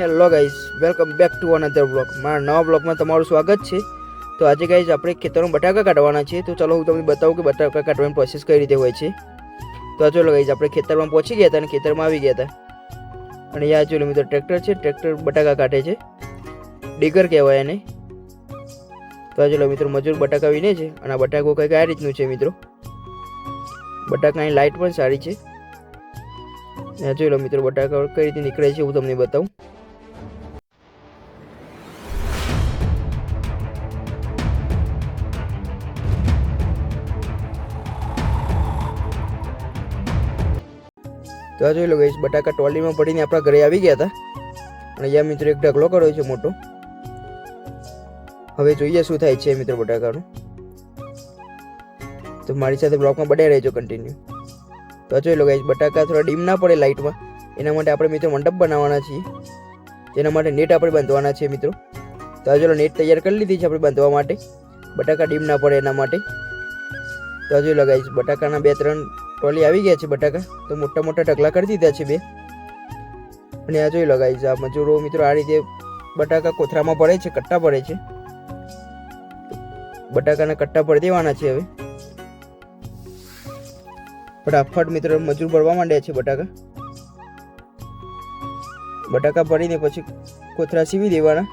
Hello guys welcome back to another blog મારા નવા બ્લોગમાં તમારું સ્વાગત છે. તો આજે ગાઈઝ આપણે ખેતરમાં બટાકા કાઢવાના છે. તો ચાલો, હું તમને બતાવું કે બટાકા કાઢવાની પ્રોસેસ કઈ રીતે હોય છે. તો ચાલો ગાઈઝ આપણે ખેતરમાં પહોંચી ગયા હતા અને ખેતરમાં આવી ગયા હતા. અને યા ચાલો મિત્રો, ટ્રેક્ટર છે. ટ્રેક્ટર બટાકા કાઢે છે. ડીગર કહેવાય એને. તો આ ચાલો, મિત્રો, મજૂર બટાકા વિને છે. અને આ બટાકો કંઈક આ રીતનું છે, મિત્રો. બટાકાની લાઇટ પણ સારી છે. જોઈ લો, મિત્રો, બટાકા કઈ રીતે નીકળે છે, હું તમને બતાવું. તો આ જોઈ લો ગઈશ બટાકા ટોલીમાં પડીને આપણા ઘરે આવી ગયા હતા. અને અહીંયા મિત્રો એક ઢગલો કર્યો છે મોટો. હવે જોઈએ શું થાય છે મિત્રો બટાકાનું. તો મારી સાથે બ્લોકમાં બડે રહેજો કન્ટિન્યુ તો જોઈ લો ગાઈસ બટાકા થોડા ડીમ ના પડે લાઇટમાં એના માટે આપણે મિત્રો મંડપ બનાવવાના છીએ. તેના માટે નેટ આપણે બાંધવાના છે મિત્રો. તો આ જોઈ નેટ તૈયાર કરી લીધી છે આપણે બાંધવા માટે. બટાકા ડીમ ના પડે એના માટે. તો જોઈ લો ગાઈસ બટાકાના બે ત્રણ ટોલી આવી ગયા છે બટાકા. તો મોટા મોટા ઢગલા કરી દીધા છે બે. અને આ જોઈ લગાવી છે મજૂરો મિત્રો આ રીતે બટાકા કોથરામાં પડે છે, કટ્ટા પડે છે. બટાકાના કટ્ટા પડી દેવાના છે હવે. ફટાફટ મિત્રો મજૂર ભરવા માંડ્યા છે બટાકા. બટાકા ભરીને પછી કોથરા સીવી દેવાના.